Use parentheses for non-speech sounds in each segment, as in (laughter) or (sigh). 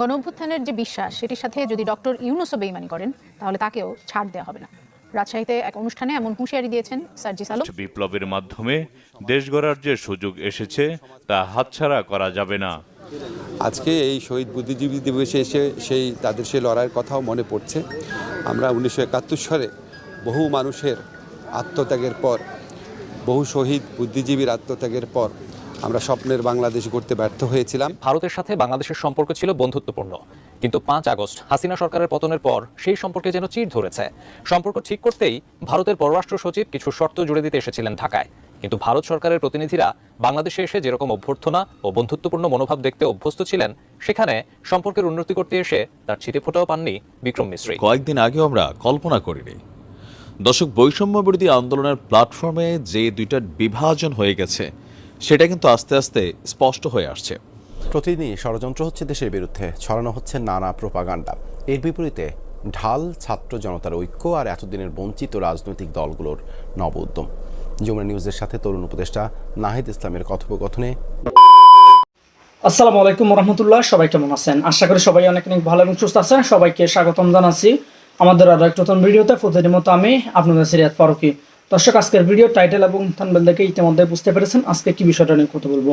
গণ অভ্যুত্থানের যে বিশ্বাস সেটির সাথে যদি ডক্টর ইউনুসও বেইমানি করেন তাহলে তাকেও ছাড় দেওয়া হবে না। রাজশাহীতে এক অনুষ্ঠানে এমন হুঁশিয়ারি দিয়েছেন সার্জিস আলম। বিপ্লবের মাধ্যমে দেশ গড়ার যে সুযোগ এসেছে তা হাতছাড়া করা যাবে না। আজকে এই শহীদ বুদ্ধিজীবী দিবসে এসে সেই তাদের সেই লড়াইয়ের কথাও মনে পড়ছে। আমরা উনিশশো একাত্তর সালে বহু মানুষের আত্মত্যাগের পর বহু শহীদ বুদ্ধিজীবীর আত্মত্যাগের পর আমরা স্বপ্নের বাংলাদেশ গড়তে ব্যর্থ হয়েছিলাম। ভারতের সাথে বাংলাদেশের সম্পর্ক ছিল বন্ধুত্বপূর্ণ। কিন্তু পাঁচ আগস্ট হাসিনা সরকারের পতনের পর সেই সম্পর্কে যেন চির ধরেছে। সম্পর্ক ঠিক করতেই ভারতের পররাষ্ট্র সচিব কিছু শর্ত জুড়ে দিতে এসেছিলেন ঢাকায়। কিন্তু ভারত সরকারের প্রতিনিধিরা বাংলাদেশে এসে যেরকম অভ্যর্থনা ও বন্ধুত্বপূর্ণ মনোভাব দেখতে অভ্যস্ত ছিলেন সেখানে সম্পর্কের উন্নতি করতে এসে তার ছিটে ফোটাও পাননি বিক্রম মিশ্রী কয়েকদিন আগেও আমরা কল্পনা করিনি। দর্শক বৈষম্য বিরোধী আন্দোলনের প্ল্যাটফর্মে যে দুইটা বিভাজন হয়ে গেছে সেটা কিন্তু আস্তে আস্তে স্পষ্ট হয়ে আসছে। প্রতিদিনই ষড়যন্ত্র হচ্ছে দেশের বিরুদ্ধে ছড়ানো হচ্ছে নানা প্রোপাগান্ডা। এর বিপরীতে ঢাল ছাত্র জনতার ঐক্য আর এতদিনের বঞ্চিত রাজনৈতিক দলগুলোর নব উদ্যম। যমুনা নিউজের সাথে তরুণ উপদেষ্টা নাহিদ ইসলামের কথোপকথনে। আসসালামু আলাইকুম রহমতুল্লাহ সবাই কেমন আছেন? আশা করি সবাই অনেক অনেক ভালো এবং সুস্থ আছেন। সবাইকে স্বাগতম জানাচ্ছি। আমাদের আরও একটা নতুন ভিডিওতে প্রতিদিনের মতো আমি আপনাদের সিরিয়াত ফারুকি। দর্শক, আজকের ভিডিও টাইটেল এবং থানবেল দেখে ইতিমধ্যে বুঝতে পেরেছেন আজকে কি বিষয়টা নিয়ে কথা বলব।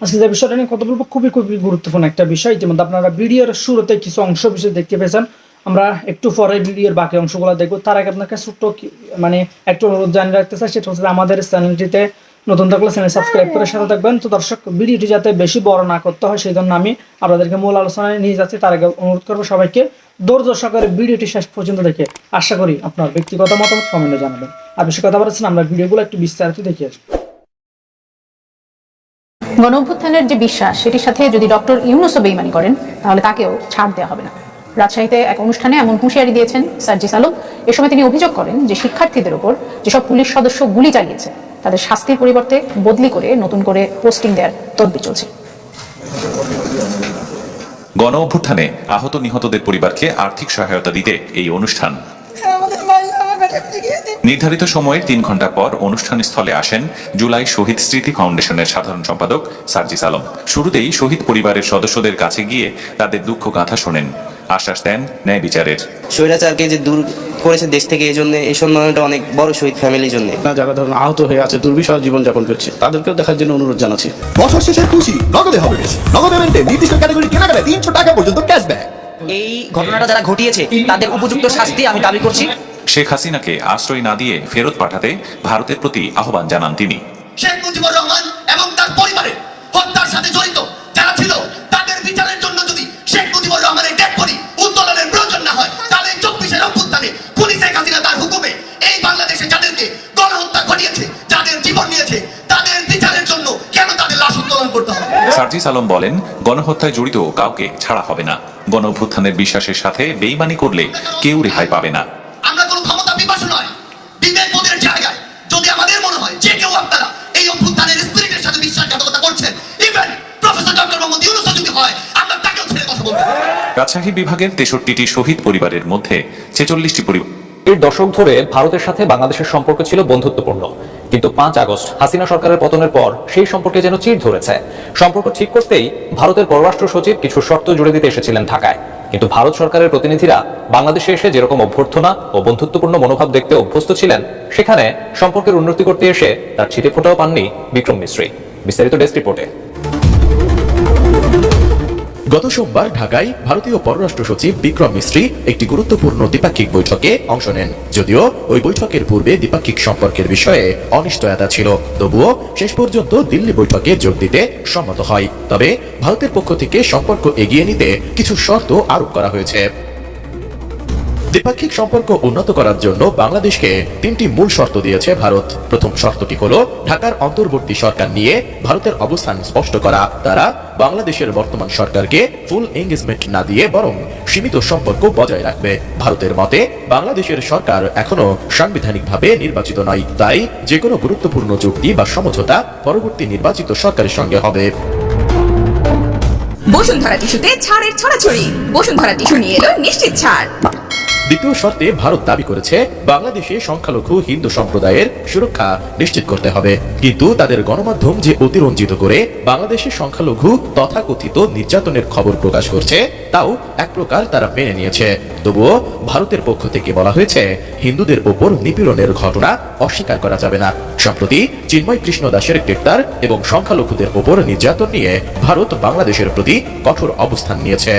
আজকে যে বিষয়টা নিয়ে কথা বলব খুবই খুবই গুরুত্বপূর্ণ একটা বিষয়। ইতিমধ্যে আপনারা ভিডিওর শুরুতে কিছু অংশ বিশেষ দেখতে পেয়েছেন। আমরা একটু পরে ভিডিওর বাকি অংশগুলো দেখব। তার আগে আপনাকে ছোট্ট মানে একটু অনুরোধ জানিয়ে রাখতে চাই, সেটা হচ্ছে আমাদের চ্যানেলটিতে নতুন থাকলে চ্যানেল সাবস্ক্রাইব করে সাথে থাকবেন। তো দর্শক ভিডিওটি যাতে বেশি বড় না করতে হয় সেই জন্য আমি আপনাদেরকে মূল আলোচনায় নিয়ে যাচ্ছি। তার আগে অনুরোধ করব সবাইকে ধৈর্য সহকারে ভিডিওটি শেষ পর্যন্ত দেখে আশা করি আপনার ব্যক্তিগত মতামত কমেন্টে জানাবেন। আর বেশি কথা বলেছেন আমরা ভিডিওগুলো একটু বিস্তারিত দেখে আসব গণ অভ্যুত্থানের যে বিশ্বাস সেটির সাথে যদি ডক্টর ইউনুসও বেইমানি করেন তাহলে তাকেও ছাড় দেওয়া হবে না। রাজশাহীতে এক অনুষ্ঠানে এমন হুঁশিয়ারি দিয়েছেন সার্জিস আলম। এ সময় তিনি অভিযোগ করেন যে শিক্ষার্থীদের ওপর যেসব পুলিশ সদস্য গুলি চালিয়েছে তাদের শাস্তির পরিবর্তে বদলি করে নতুন করে পোস্টিং দেওয়ার তদবির চলছে। গণ অভ্যুত্থানে আহত নিহতদের পরিবারকে আর্থিক সহায়তা দিতে এই অনুষ্ঠান নির্ধারিত সময়ের তিন ঘণ্টা পর অনুষ্ঠান স্থলে আসেন জুলাই শহীদ স্মৃতি ফাউন্ডেশনের সাধারণ সম্পাদক সার্জিস আলম। শুরুতেই শহীদ পরিবারের সদস্যদের কাছে গিয়ে তাদের দুঃখ গাঁথা শোনেন। আশ্বাস দেন ন্যায় বিচারের। স্বৈরাচারকে যে দূর করেছে দেশ থেকে এই জন্য এই সম্মানটা অনেক বড় শহীদ ফ্যামিলির জন্য। না যারা ধরুন আহত হয়ে আছে দুর্বিষহ জীবনযাপন করছে তাদেরকেও দেখার জন্য অনুরোধ জানাচ্ছি। বছর শেষে খুশি নগদে হবে বেশি। নগদ পেমেন্টে নির্দিষ্ট ক্যাটাগরি কেনাকাটা তিনশো টাকা পর্যন্ত ক্যাশব্যাক এই ঘটনাটা যারা ঘটিয়েছে তাদের উপযুক্ত শাস্তি আমি দাবি করছি। শেখ হাসিনাকে আশ্রয় না দিয়ে ফেরত পাঠাতে ভারতের প্রতি আহ্বান জানান তিনি। শেখ মুজিবুর রহমান এবং তার পরিবারের হত্যার সাথে জড়িত যারা ছিল তাদের বিচারের জন্য যদি শেখ মুজিবুর রহমানের ডেড বডি উত্তোলনের প্রয়োজন না হয় তাহলে চব্বিশের অভ্যুত্থানে খুনি শেখ হাসিনা তার হুকুমে এই বাংলাদেশে যাদেরকে গণহত্যা ঘটিয়েছে যাদের জীবন নিয়েছে তাদের বিচারের জন্য কেন তাদের লাশ উত্তোলন করতে হবে? সার্জিস আলম বলেন গণহত্যায় জড়িত কাউকে ছাড়া হবে না। গণ অভ্যুত্থানের বিশ্বাসের সাথে বেইমানি করলে কেউ রেহাই পাবে না। রাজশাহী বিভাগের তেষট্টিটি শহীদ পরিবারের মধ্যে ছেচল্লিশটি পরিবার এর দশক ধরে ভারতের সাথে বাংলাদেশের সম্পর্ক ছিল বন্ধুত্বপূর্ণ। কিন্তু পাঁচ আগস্ট হাসিনা সরকারের পতনের পর সেই সম্পর্কে যেন চির ধরেছে। সম্পর্ক ঠিক করতেই ভারতের পররাষ্ট্র সচিব কিছু শর্ত জুড়ে দিতে এসেছিলেন ঢাকায়। কিন্তু ভারত সরকারের প্রতিনিধিরা বাংলাদেশে এসে যেরকম অভ্যর্থনা ও বন্ধুত্বপূর্ণ মনোভাব দেখতে অভ্যস্ত ছিলেন, সেখানে সম্পর্কের উন্নতি করতে এসে তার ছিটে ফোটাও পাননি বিক্রম মিশ্রী বিস্তারিত ডেস্ক রিপোর্টে। গত সোমবার ঢাকায় ভারতীয় পররাষ্ট্র সচিব বিক্রম মিস্ত্রি একটি গুরুত্বপূর্ণ দ্বিপাক্ষিক বৈঠকে অংশ নেন। যদিও ওই বৈঠকের পূর্বে দ্বিপাক্ষিক সম্পর্কের বিষয়ে অনিশ্চয়তা ছিল। তবুও শেষ পর্যন্ত দিল্লি বৈঠকে যোগ দিতে সম্মত হয়। তবে ভারতের পক্ষ থেকে সম্পর্ক এগিয়ে নিতে কিছু শর্ত আরোপ করা হয়েছে। দ্বিপাক্ষিক সম্পর্ক উন্নত করার জন্য বাংলাদেশকে তিনটি মূল শর্ত দিয়েছে ভারত। প্রথম শর্তটি হল, ঢাকার অন্তর্বর্তী সরকার নিয়ে ভারতের অবস্থান স্পষ্ট করা। তারা বাংলাদেশের বর্তমান সরকারকে ফুল এঙ্গেজমেন্ট না দিয়ে বরং সীমিত সম্পর্ক বজায় রাখবে। ভারতের মতে, বাংলাদেশের সরকার এখনও সাংবিধানিকভাবে নির্বাচিত নয়। তাই যে কোনো গুরুত্বপূর্ণ চুক্তি বা সমঝোতা পরবর্তী নির্বাচিত সরকারের সঙ্গে হবে। বসুন্ধরা টিস্যুতে ছাড়ের ছড়াছড়ি। বসুন্ধরা টিস্যু নিয়ে এলো নিশ্চিত ছাড়। দ্বিতীয় শর্তে ভারত দাবি করেছে, বাংলাদেশে সংখ্যালঘু হিন্দু সম্প্রদায়ের সুরক্ষা নিশ্চিত করতে হবে। কিন্তু তাদের গণমাধ্যম যে অতিরঞ্জিত করে বাংলাদেশের সংখ্যালঘু তথাকথিত নির্যাতনের খবর প্রকাশ করছে, তাও এক প্রকার তারা মেনে নিয়েছে। তবুও ভারতের পক্ষ থেকে বলা হয়েছে, হিন্দুদের ওপর নিপীড়নের ঘটনা অস্বীকার করা যাবে না। সম্প্রতি চিন্ময় কৃষ্ণ দাসের গ্রেপ্তার এবং সংখ্যালঘুদের ওপর নির্যাতন নিয়ে ভারত বাংলাদেশের প্রতি কঠোর অবস্থান নিয়েছে।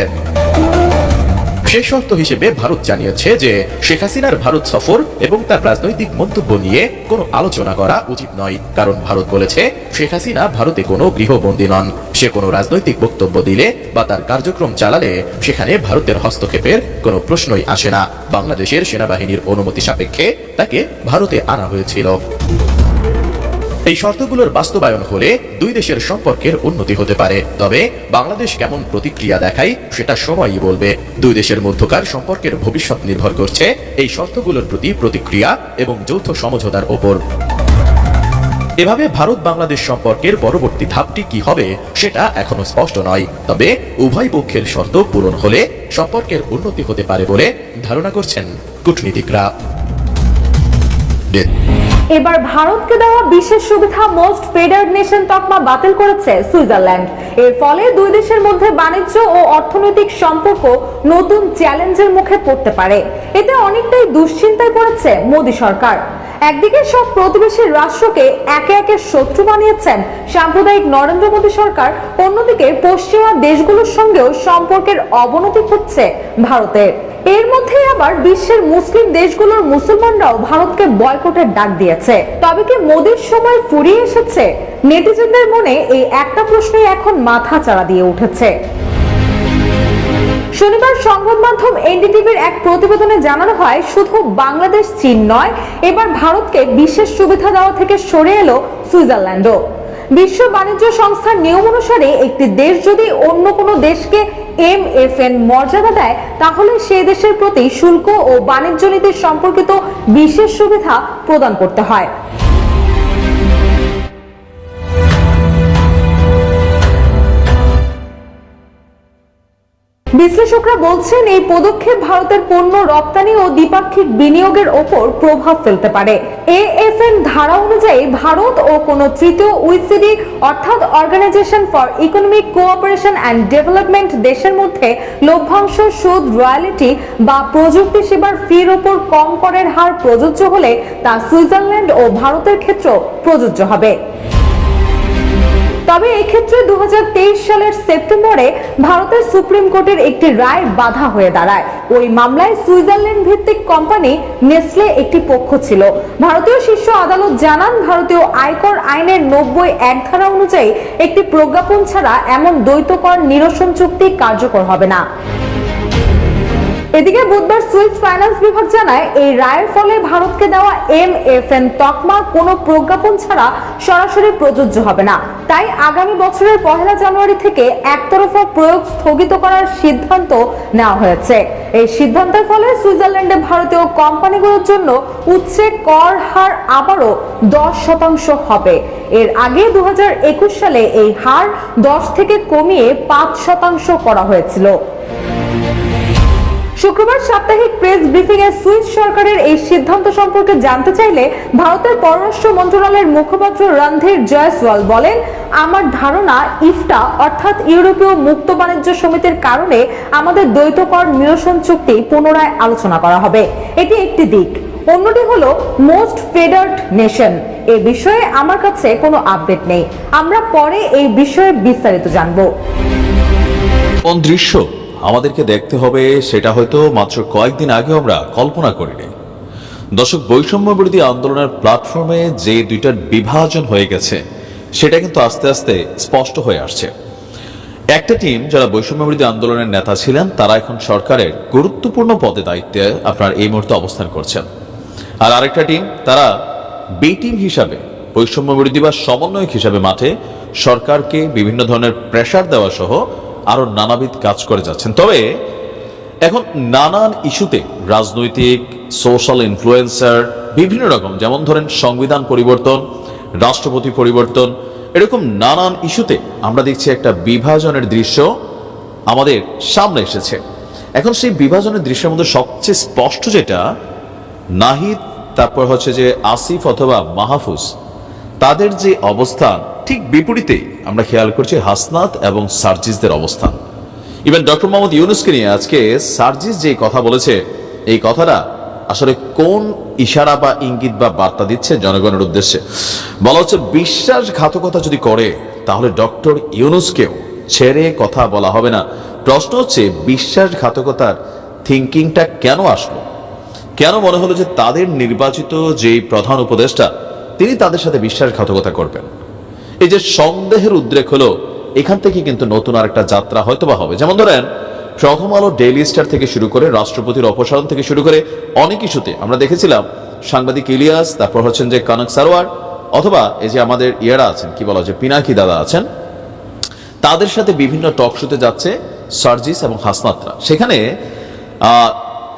শেষ শর্ত হিসেবে ভারত জানিয়েছে যে শেখ হাসিনার ভারত সফর এবং তার রাজনৈতিক মন্তব্য নিয়ে কোনো আলোচনা করা উচিত নয়। কারণ ভারত বলেছে, শেখ হাসিনা ভারতে কোনো গৃহবন্দী নন। সে কোনো রাজনৈতিক বক্তব্য দিলে বা তার কার্যক্রম চালালে সেখানে ভারতের হস্তক্ষেপের কোনো প্রশ্নই আসে না। বাংলাদেশের সেনাবাহিনীর অনুমতি সাপেক্ষে তাকে ভারতে আনা হয়েছিল। এই শর্তগুলোর বাস্তবায়ন হলে দুই দেশের সম্পর্কের উন্নতি হতে পারে। তবে বাংলাদেশ কেমন প্রতিক্রিয়া দেখায়, সেটা সময়ই বলবে। দুই দেশের মধ্যকার সম্পর্কের ভবিষ্যৎ নির্ভর করছে এই শর্তগুলোর প্রতি প্রতিক্রিয়া এবং যৌথ সমঝোতার ওপর। এভাবে ভারত বাংলাদেশ সম্পর্কের পরবর্তী ধাপটি কি হবে, সেটা এখনও স্পষ্ট নয়। তবে উভয় পক্ষের শর্ত পূরণ হলে সম্পর্কের উন্নতি হতে পারে বলে ধারণা করছেন কূটনীতিকরা। এবার ভারতকে দেওয়া বিশেষ সুবিধা মোস্ট ফেডার্ড নেশন তকমা বাতিল করেছে সুইজারল্যান্ড। এর ফলে দুই দেশের মধ্যে বাণিজ্য ও অর্থনৈতিক সম্পর্ক নতুন চ্যালেঞ্জের মুখে পড়তে পারে। এতে অনেকটাই দুশ্চিন্তায় পড়েছে মোদী সরকার। একদিকে সব প্রতিবেশী রাষ্ট্রকে একে একে শত্রু বানিয়েছেন সাম্প্রদায়িক নরেন্দ্র মোদী সরকার, অন্যদিকে পশ্চিমা দেশগুলোর সঙ্গেও সম্পর্কের অবনতি হচ্ছে ভারতের। এর মধ্যে আবার বিশ্বের মুসলিম দেশগুলোর মুসলমানরাও ভারতকে বয়কটের ডাক দিয়েছে। তবে কি মোদীর সময় ফুরিয়ে এসেছে? নেটিজেনদের মনে এই একটা প্রশ্নই এখন মাথা চাড়া দিয়ে উঠেছে। শনিবার সংবাদ মাধ্যম এনডিটিভির এক প্রতিবেদনে জানানো হয়, শুধু বাংলাদেশ, চীন নয়, এবার ভারতকে বিশেষ সুবিধা দেওয়া থেকে সরে এলো সুইজারল্যান্ডও। বিশ্ব বাণিজ্য সংস্থার নিয়ম অনুসারে একটি দেশ যদি অন্য কোনো দেশকে এম এফ এন মর্যাদা দেয়, তাহলে সেই দেশের প্রতি শুল্ক ও বাণিজ্য নীতি সম্পর্কিত বিশেষ সুবিধা প্রদান করতে হয়। বিশ্লেষকরা বলছেন, এই পদক্ষেপ ভারতের পণ্য রপ্তানি ও দ্বিপাক্ষিক বিনিয়োগের ওপর প্রভাব ফেলতে পারে। এএফএন ধারা অনুযায়ী ভারত ও কোন তৃতীয় উইসিডি অর্থাৎ organisation for economic cooperation and development দেশের মধ্যে লভ্যাংশ, সুদ, রয়্যালিটি বা প্রযুক্তি সেবার ফির ওপর কম করের হার প্রযোজ্য হলে তা সুইজারল্যান্ড ও ভারতের ক্ষেত্রেও প্রযোজ্য হবে। তবে এক্ষেত্রে তেইশ সালের সেপ্টেম্বরে ভারতের সুপ্রিম কোর্টের একটি রায় বাধা হয়ে দাঁড়ায়। ওই মামলায় সুইজারল্যান্ড ভিত্তিক কোম্পানি নেসলে একটি পক্ষ ছিল। ভারতীয় শীর্ষ আদালত জানান, ভারতীয় আয়কর আইনের নব্বই এক ধারা অনুযায়ী একটি প্রজ্ঞাপন ছাড়া এমন দ্বৈতকর নিরসন চুক্তি কার্যকর হবে না। এদিকে বুধবার সুইস ফাইন্যান্স বিভাগ জানায়, এই রায়ের ফলে ভারতকে দেওয়া এম এফ এন তকমা কোনো প্রজ্ঞাপন ছাড়া সরাসরি প্রযোজ্য হবে না। তাই আগামী বছরের পহেলা জানুয়ারি থেকে একতরফা প্রয়োগ স্থগিত করার সিদ্ধান্ত নেওয়া হয়েছে। এই সিদ্ধান্তের ফলে সুইজারল্যান্ডে ভারতীয় কোম্পানিগুলোর জন্য উচ্ছে কর হার আবারও দশ শতাংশ হবে। এর আগে দু হাজার একুশ সালে এই হার দশ থেকে কমিয়ে পাঁচ শতাংশ করা হয়েছিল। শুক্রবার সাপ্তাহিক প্রেস ব্রিফিং এ সুইস সরকারের এই সিদ্ধান্ত সম্পর্কে জানতে চাইলে ভারতের পররাষ্ট্র মন্ত্রণালয়ের মুখপাত্র রণধীর জয়সওয়াল বলেন, আমার ধারণা ইফটা, অর্থাৎ ইউরোপীয় মুক্ত বাণিজ্য সমিতির কারণে আমাদের দ্বৈত কর নিরসন চুক্তি পুনরায় আলোচনা করা হবে। এটি একটি দিক। অন্যটি হলো, মোস্ট ফেডার্ড নেশন এ বিষয়ে আমার কাছে কোনো আপডেট নেই। আমরা পরে এই বিষয়ে বিস্তারিত জানব। কোন আমাদেরকে দেখতে হবে, সেটা হয়তো মাত্র কয়েকদিন আগে আমরা কল্পনা করিনি। দর্শক, বৈষম্য বিরোধী আন্দোলনের প্ল্যাটফর্মে যে দুইটার বিভাজন হয়ে গেছে, সেটা কিন্তু আস্তে আস্তে স্পষ্ট হয়ে আসছে। একটা টিম যারা বৈষম্য বিরোধী আন্দোলনের নেতা ছিলেন, তারা এখন সরকারের গুরুত্বপূর্ণ পদে দায়িত্বে আপনার এই মুহূর্তে অবস্থান করছেন। আর আরেকটা টিম, তারা বি টিম হিসাবে, বৈষম্য বিরোধী বা সমন্বয়ক হিসাবে মাঠে সরকারকে বিভিন্ন ধরনের প্রেসার দেওয়া সহ আরও নানাবিধ কাজ করে যাচ্ছেন। তবে এখন নানান ইস্যুতে রাজনৈতিক, সোশ্যাল ইনফ্লুয়েন্সার, বিভিন্ন রকম, যেমন ধরেন সংবিধান পরিবর্তন, রাষ্ট্রপতি পরিবর্তন, এরকম নানান ইস্যুতে আমরা দেখছি একটা বিভাজনের দৃশ্য আমাদের সামনে এসেছে। এখন সেই বিভাজনের দৃশ্যের মধ্যে সবচেয়ে স্পষ্ট যেটা, নাহিদ, তারপর হচ্ছে যে আসিফ অথবা মাহফুজ, তাদের যে অবস্থান, ঠিক বিপরীতেই আমরা খেয়াল করছি হাসনাত এবং সার্জিসদের অবস্থান। ইভেন ডক্টর মোহাম্মদ ইউনুসকে নিয়ে আজকে সার্জিস যে কথা বলেছে, এই কথাটা আসলে কোন ইশারা বা ইঙ্গিত বা বার্তা দিচ্ছে জনগণের উদ্দেশ্যে? বলা হচ্ছে বিশ্বাসঘাতকতা যদি করে, তাহলে ডক্টর ইউনুসকেও ছেড়ে কথা বলা হবে না। প্রশ্ন হচ্ছে, বিশ্বাসঘাতকতার থিঙ্কিংটা কেন আসলো? কেন মনে হলো যে তাদের নির্বাচিত যেই প্রধান উপদেষ্টা, তিনি তাদের সাথে বিশ্বাসঘাতকতা করবেন? এই যে সন্দেহের উদ্রেক হলো, এখান থেকে কিন্তু নতুন আরেকটা যাত্রা হয়তো বা হবে। যেমন ধরেন, প্রথম আলো ডেইলি স্টার থেকে শুরু করে, রাষ্ট্রপতির অপসারণ থেকে শুরু করে অনেক ইস্যুতে আমরা দেখেছিলাম, সাংবাদিক ইলিয়াস, তারপর হচ্ছেন যে কানক সারোয়ার, অথবা এই যে আমাদের ইয়ারা আছেন, কি বলা যে পিনাকি দাদা আছেন, তাদের সাথে বিভিন্ন টক শোতে যাচ্ছে সার্জিস এবং হাসনাতরা। সেখানে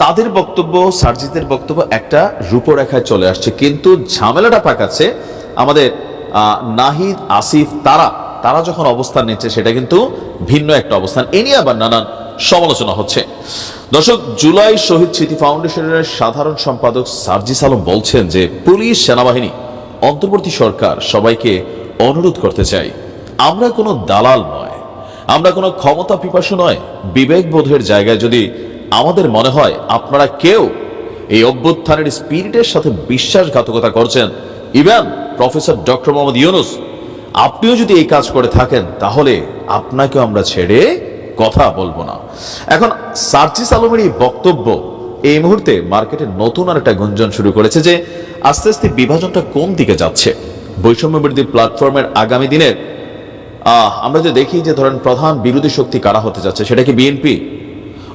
তাদের বক্তব্য, সার্জিসদের বক্তব্য একটা রূপরেখায় চলে আসছে, কিন্তু ঝামেলাটা পাকাচ্ছে আমাদের নাহিদ, আসিফ, তারা তারা যখন অবস্থান নিচ্ছে, সেটা কিন্তু ভিন্ন একটা অবস্থান। এ নিয়ে আবার নানান সমালোচনা হচ্ছে। দর্শক, জুলাই শহীদ স্মৃতি ফাউন্ডেশনের সাধারণ সম্পাদক সার্জিস আলম বলছেন যে, পুলিশ, সেনাবাহিনী, অন্তর্বর্তী সরকার সবাইকে অনুরোধ করতে চাই। আমরা কোনো দালাল নয়। আমরা কোনো ক্ষমতা পিপাসু নয়। বিবেকবোধের জায়গায় যদি আমাদের মনে হয় আপনারা কেউ এই অভ্যুত্থানের স্পিরিটের সাথে বিশ্বাসঘাতকতা করছেন, even professor doctor Muhammad Yunus আপনিও যদি এই কাজ করে থাকেন তাহলে আপনাকে আমরা ছেড়ে কথা বলব না। এখন সার্জিস আলমের এই বক্তব্য এই মুহূর্তে মার্কেটে নতুন আর একটা গুঞ্জন শুরু করেছে যে আস্তে আস্তে বিভাজনটা কোন দিকে যাচ্ছে? বৈষম্য বিরোধী প্ল্যাটফর্মের আগামী দিনের আহ, আমরা যে দেখি যে ধরেন প্রধান বিরোধী শক্তি কারা হতে যাচ্ছে সেটা কি বিএনপি?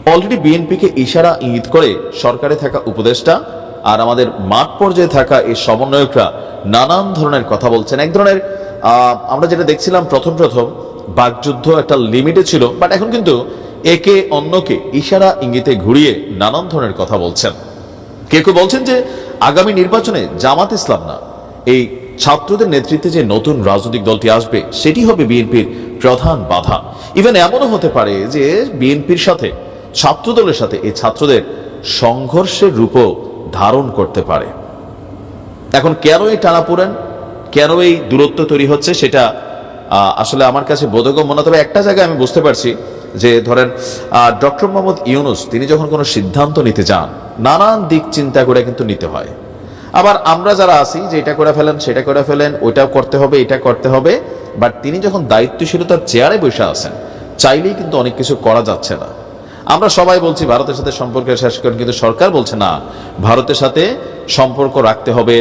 অলরেডি বিএনপিকে ইশারা ইঙ্গিত করে সরকারে থাকা উপদেষ্টা আর আমাদের মাঠ পর্যায়ে থাকা এই সমন্বয়করা নানান ধরনের কথা বলছেন। এক ধরনের আমরা যেটা দেখছিলাম প্রথম প্রথম, বাকযুদ্ধ একটা লিমিটে ছিল, বাট এখন কিন্তু একে অন্যকে ইশারা ইঙ্গিতে ঘুরিয়ে নানান ধরনের কথা বলছেন। কেউ কেউ বলছেন যে আগামী নির্বাচনে জামাত ইসলাম না। এই ছাত্রদের নেতৃত্বে যে নতুন রাজনৈতিক দলটি আসবে, সেটি হবে বিএনপির প্রধান বাধা। ইভেন এমনও হতে পারে যে বিএনপির সাথে ছাত্র দলের সাথে এই ছাত্রদের সংঘর্ষের রূপও ধারণ করতে পারে। এখন কেন এই টানাপোড়েন কেন এই দূরত্ব তৈরি হচ্ছে সেটা আসলে আমার কাছে বোধগম্য না। তবে একটা জায়গায় আমি বুঝতে পারছি যে, ধরেন ডক্টর মোহাম্মদ ইউনুস, তিনি যখন কোনো সিদ্ধান্ত নিতে যান, নানান দিক চিন্তা করে কিন্তু নিতে হয়। আবার আমরা যারা আছি যে, এটা করে ফেলেন, সেটা করে ফেলেন ওইটা করতে হবে, এটা করতে হবে, বাট তিনি যখন দায়িত্বশীলতার চেয়ারে বসে আছেন, চাইলেই কিন্তু অনেক কিছু করা যাচ্ছে না। আমরা সবাই বলছি ভারতের সাথে সম্পর্ক শেষ করেন, কিন্তু সরকার বলছে না। ভারতের সাথে সম্পর্ক রাখতে হবে,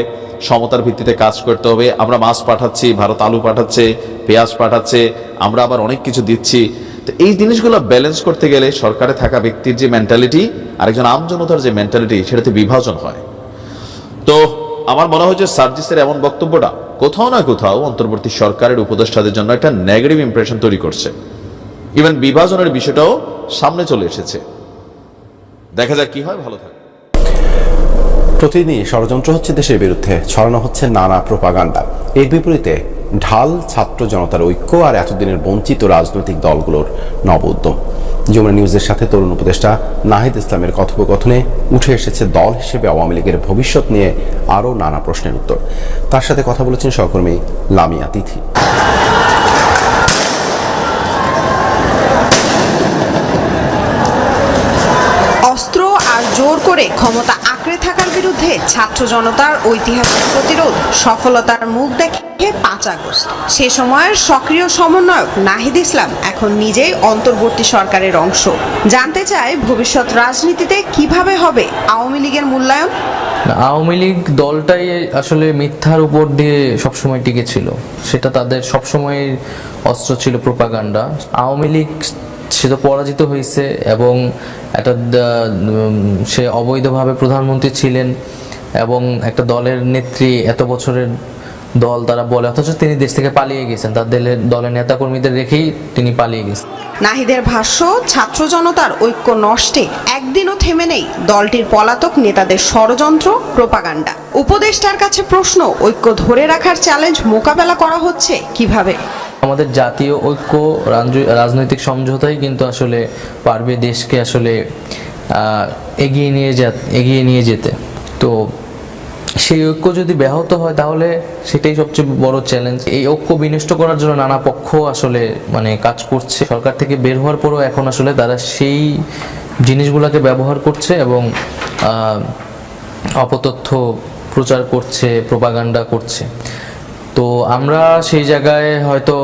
সমতার ভিত্তিতে কাজ করতে হবে। আমরা মাছ পাঠাচ্ছি, ভারত আলু পাঠাচ্ছে, পেঁয়াজ পাঠাচ্ছে, আমরা আবার অনেক কিছু দিচ্ছি। তো এই জিনিসগুলো ব্যালেন্স করতে গেলে সরকারে থাকা ব্যক্তির যে মেন্টালিটি আরেকজন আমজনতার যে মেন্টালিটি সেটাতে বিভাজন হয়। তো আমার মনে হয় যে সার্জিসের এমন বক্তব্যটা কোথাও না কোথাও অন্তর্বর্তী সরকারের উপদেষ্টাদের জন্য একটা নেগেটিভ ইমপ্রেশন তৈরি করছে। ইভেন বিভাজনের বিষয়টাও সামনে চলে এসেছে। দেখা যাক কি হয়, ভালো থাকে। প্রতিদিনই ষড়যন্ত্র হচ্ছে দেশের বিরুদ্ধে, ছড়ানো হচ্ছে নানা প্রোপাগান্ডা। এর বিপরীতে ঢাল, ছাত্র জনতার ঐক্য আর এতদিনের বঞ্চিত রাজনৈতিক দলগুলোর নব উদ্যম যমুনা নিউজের সাথে তরুণ উপদেষ্টা নাহিদ ইসলামের কথোপকথনে উঠে এসেছে দল হিসেবে আওয়ামী লীগের ভবিষ্যৎ নিয়ে আরও নানা প্রশ্নের উত্তর। তার সাথে কথা বলেছেন সহকর্মী লামিয়া তিথি অস্ত্র আর জোর করে ক্ষমতা আঁকড়ে থাকার বিরুদ্ধে ছাত্র জনতার ঐতিহাসিক প্রতিরোধ সফলতার মুখ দেখে পাঁচ আগস্ট। সে সময়ের সক্রিয় সমন্বয়ক নাহিদ ইসলাম এখন নিজেই অন্তর্বর্তী সরকারের অংশ। জানতে চায় ভবিষ্যৎ রাজনীতিতে কীভাবে হবে আওয়ামী লীগের মূল্যায়ন? আওয়ামী লীগ দলটাই আসলে মিথ্যার উপর দিয়ে সবসময় টিকে ছিল। সেটা তাদের সবসময় অস্ত্র ছিল প্রোপাগান্ডা। আওয়ামী লীগ সে তো পরাজিত হয়েছে এবং একটা সে অবৈধভাবে প্রধানমন্ত্রী ছিলেন এবং একটা দলের নেত্রী এত বছরের দল তারা বলে, অথচ তিনি দেশ থেকে পালিয়ে গেছেন। তার দলের দলের নেতাকর্মীদের রেখেই তিনি পালিয়ে গেছেন। নাহিদের ভাষ্য, ছাত্র জনতার ঐক্য নষ্টে, একদিনও থেমে নেই দলটির পলাতক নেতাদের ষড়যন্ত্র, প্রপাগান্ডা। উপদেষ্টার কাছে প্রশ্ন, ঐক্য ধরে রাখার চ্যালেঞ্জ মোকাবেলা করা হচ্ছে কীভাবে? আমাদের জাতীয় ঐক্য রাজনৈতিক সমঝোতাই কিন্তু আসলে পারবে দেশকে আসলে এগিয়ে নিয়ে যা এগিয়ে নিয়ে যেতে। তো সেই ঐক্য যদি ব্যাহত হয় তাহলে সেটাই সবচেয়ে বড় চ্যালেঞ্জ এই ঐক্য বিনষ্ট করার জন্য নানা পক্ষ আসলে মানে কাজ করছে। সরকার থেকে বের হওয়ার পরেও এখন আসলে তারা সেই জিনিসগুলোকে ব্যবহার করছে এবং অপতথ্য প্রচার করছে প্রপাগান্ডা করছে। তো আমরা সেই জায়গায় হয়তো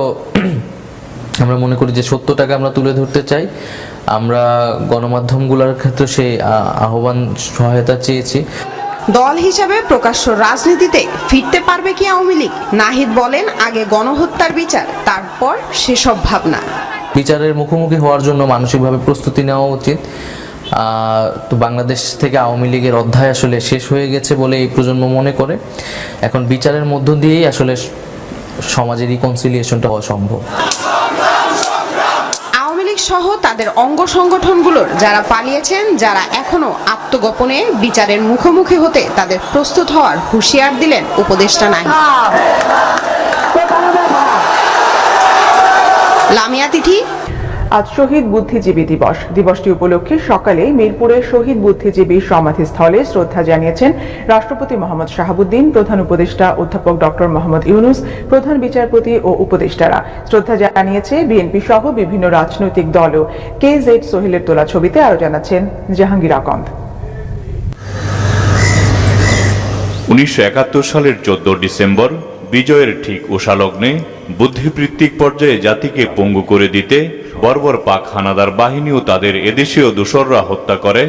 (clears throat) আমরা মনে করি যে সত্যটাকে আমরা তুলে ধরতে চাই। আমরা গণমাধ্যমগুলোর ক্ষেত্রে সেই আহ্বান সহায়তা চেয়েছি। দল হিসাবে প্রকাশ্য রাজনীতিতে ফিরতে পারবে কি আওয়ামী লীগ? নাহিদ বলেন আগে গণহত্যার বিচার তারপর সেসব ভাবনা। বিচারের মুখোমুখি হওয়ার জন্য মানসিকভাবে প্রস্তুতি নেওয়া উচিত। তো বাংলাদেশ থেকে আওয়ামী লীগের অধ্যায় আসলে শেষ হয়ে গেছে বলে এই প্রজন্ম মনে করে। এখন বিচারের মধ্য দিয়েই আসলে সমাজের রিকনসিলিয়েশনটা হওয়া সম্ভব। আওয়ামী লীগ সহ তাদের অঙ্গ সংগঠনগুলোর যারা পালিয়েছেন যারা এখনও আত্মগোপনে বিচারের মুখোমুখি হতে তাদের প্রস্তুত হওয়ার হুঁশিয়ার দিলেন উপদেষ্টা নাই লামিয়া তিথি আজ শহীদ বুদ্ধিজীবী দিবস। দিবসটি উপলক্ষে সকালে মিরপুরে শহীদ বুদ্ধিজীবী সমাধিস্থলে শ্রদ্ধা জানিয়েছেন রাষ্ট্রপতি মোহাম্মদ শাহাবুদ্দিন, প্রধান উপদেষ্টা অধ্যাপক ডক্টর মোহাম্মদ ইউনুস, প্রধান বিচারপতি ও উপদেষ্টারা। শ্রদ্ধা জানিয়েছে বিএনপি সহ বিভিন্ন রাজনৈতিক দলও। কে জেড সোহেলের তোলা ছবিতে আরও জানাচ্ছেন জাহাঙ্গীর আকন্দ। উনিশশো একাত্তর সালের চোদ্দ ডিসেম্বর, বিজয়ের ঠিক উষালগ্নে বুদ্ধিবৃত্তিক পর্যায়ে জাতিকে পঙ্গু করে দিতে বর্বর পাক হানাদার বাহিনী ও তাদের এদেশীয় দূষররা হত্যা করে।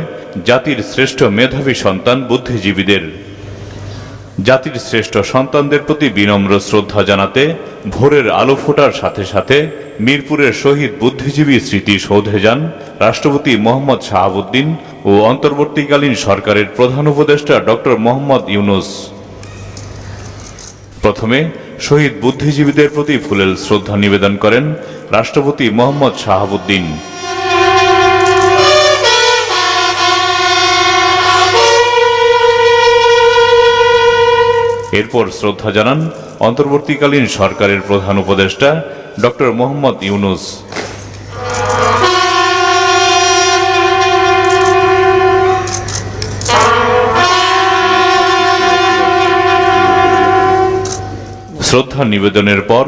জাতির শ্রেষ্ঠ মেধাবী সন্তান বুদ্ধিজীবীদের। জাতির শ্রেষ্ঠ সন্তানদের প্রতি বিনম্র শ্রদ্ধা জানাতে, ভোরের আলো ফোটার সাথে সাথে মিরপুরের শহীদ বুদ্ধিজীবী স্মৃতি সৌধে যান রাষ্ট্রপতি মোহাম্মদ শাহাবুদ্দিন ও অন্তর্বর্তীকালীন সরকারের প্রধান উপদেষ্টা ডক্টর মোহাম্মদ ইউনুস। প্রথমে শহীদ বুদ্ধিজীবীদের প্রতি ফুলেল শ্রদ্ধা নিবেদন করেন রাষ্ট্রপতি মোহাম্মদ শাহাবুদ্দিন। এরপর শ্রদ্ধা জানান অন্তর্বর্তীকালীন সরকারের প্রধান উপদেষ্টা ডক্টর মোহাম্মদ ইউনুস। শ্রদ্ধা নিবেদনের পর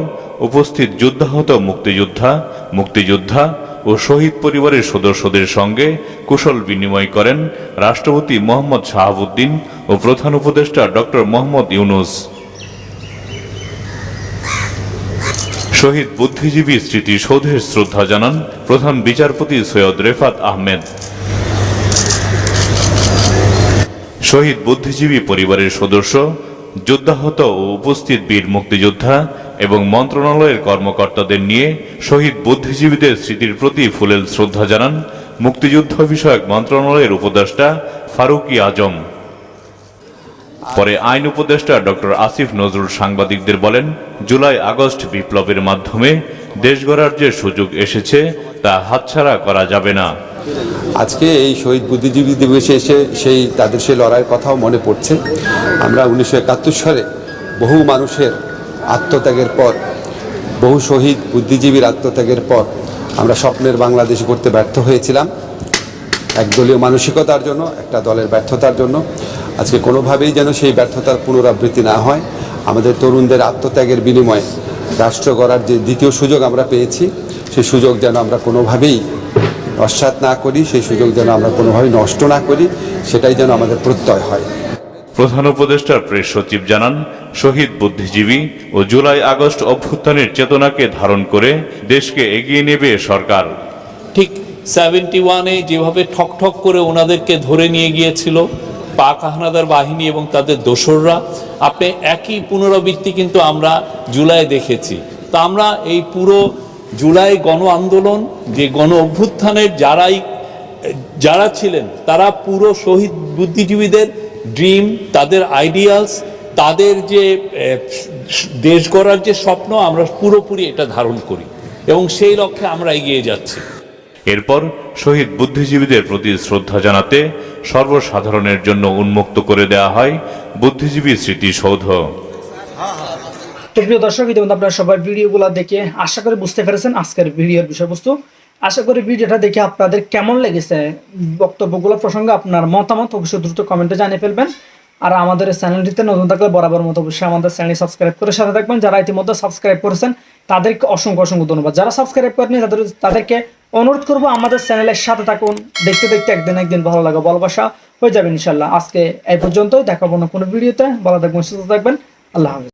উপস্থিত যুদ্ধাহত মুক্তিযোদ্ধা মুক্তিযোদ্ধা ও শহীদ পরিবারের সদস্যদের সঙ্গে কুশল বিনিময় করেন রাষ্ট্রপতি মোহাম্মদ শাহাবুদ্দিন ও প্রধান উপদেষ্টা ডক্টর মোহাম্মদ ইউনুস। শহীদ বুদ্ধিজীবী স্মৃতিসৌধের শ্রদ্ধা জানান প্রধান বিচারপতি সৈয়দ রেফাত আহমেদ। শহীদ বুদ্ধিজীবী পরিবারের সদস্য যোদ্ধাহত ও উপস্থিত বীর মুক্তিযোদ্ধা এবং মন্ত্রণালয়ের কর্মকর্তাদের নিয়ে শহীদ বুদ্ধিজীবীদের স্মৃতির প্রতি ফুলেল শ্রদ্ধা জানান মুক্তিযুদ্ধ বিষয়ক মন্ত্রণালয়ের উপদেষ্টা ফারুকি আজম। পরে আইন উপদেষ্টা ডক্টর আসিফ নজরুল সাংবাদিকদের বলেন, জুলাই আগস্ট বিপ্লবের মাধ্যমে দেশ গড়ার যে সুযোগ এসেছে, তা হাতছাড়া করা যাবে না। আজকে এই শহীদ বুদ্ধিজীবী দিবসে এসে সেই তাদের সেই লড়াইয়ের কথাও মনে পড়ছে। আমরা উনিশশো একাত্তর সালে বহু মানুষের আত্মত্যাগের পর, বহু শহীদ বুদ্ধিজীবীর আত্মত্যাগের পর আমরা স্বপ্নের বাংলাদেশ করতে ব্যর্থ হয়েছিলাম। একদলীয় মানসিকতার জন্য, একটা দলের ব্যর্থতার জন্য। আজকে কোনোভাবেই যেন সেই ব্যর্থতার পুনরাবৃত্তি না হয়। আমাদের তরুণদের আত্মত্যাগের বিনিময়ে রাষ্ট্র গড়ার যে দ্বিতীয় সুযোগ আমরা পেয়েছি, সেই সুযোগ যেন আমরা কোনোভাবেই নস্বাত না করি সেই সুযোগ যেন আমরা কোনোভাবে নষ্ট না করি সেটাই যেন আমাদের প্রত্যয় হয়। প্রধান উপদেষ্টার প্রেস সচিব জানান শহীদ বুদ্ধিজীবী ও জুলাই আগস্ট অভ্যুত্থানের চেতনাকে ধারণ করে দেশকে এগিয়ে নেবে সরকার। ঠিক সেভেন্টি ওয়ানে যেভাবে ঠক ঠক করে ওনাদেরকে ধরে নিয়ে গিয়েছিল পাক হানাদার বাহিনী এবং তাদের দোসররা আপনি একই পুনরাবৃত্তি কিন্তু আমরা জুলাই দেখেছি। তা আমরা এই পুরো জুলাই গণ আন্দোলন, যে গণ অভ্যুত্থানের যারাই, যারা ছিলেন, তারা পুরো শহীদ বুদ্ধিজীবীদের ড্রিম, তাদের আইডিয়ালস, তাদের যে দেশ গড়ার যে স্বপ্ন, আমরা পুরোপুরি এটা ধারণ করি এবং সেই লক্ষ্যে আমরা এগিয়ে যাচ্ছি। এরপর শহীদ বুদ্ধিজীবীদের প্রতি শ্রদ্ধা জানাতে সর্বসাধারণের জন্য উন্মুক্ত করে দেওয়া হয় বুদ্ধিজীবী স্মৃতিসৌধ তো প্রিয় দর্শক ইতিমধ্যে আপনারা সবাই ভিডিওগুলো দেখে আশা করি বুঝতে পেরেছেন আজকের ভিডিওর বিষয়বস্তু। আশা করি ভিডিওটা দেখে আপনাদের কেমন লেগেছে বক্তব্যগুলো প্রসঙ্গে আপনার মতামত অবশ্যই দ্রুত কমেন্টে জানিয়ে ফেলবেন। আর আমাদের চ্যানেলটিতে নতুন থাকলে বরাবর মতো অবশ্যই আমাদের চ্যানেল সাবস্ক্রাইব করে সাথে থাকবেন। যারা ইতিমধ্যে সাবস্ক্রাইব করেছেন, তাদেরকে অসংখ্য অসংখ্য ধন্যবাদ। যারা সাবস্ক্রাইব করেনি তাদের, তাদেরকে অনুরোধ করব আমাদের চ্যানেলের সাথে থাকুন। দেখতে দেখতে একদিন একদিন ভালো লাগা, ভালোবাসা হয়ে যাবে ইনশাল্লাহ আজকে এই পর্যন্তই। দেখাবো না কোনো ভিডিওতে। ভালো থাকবেন, সুস্থ থাকবেন। আল্লাহ হাফিজ।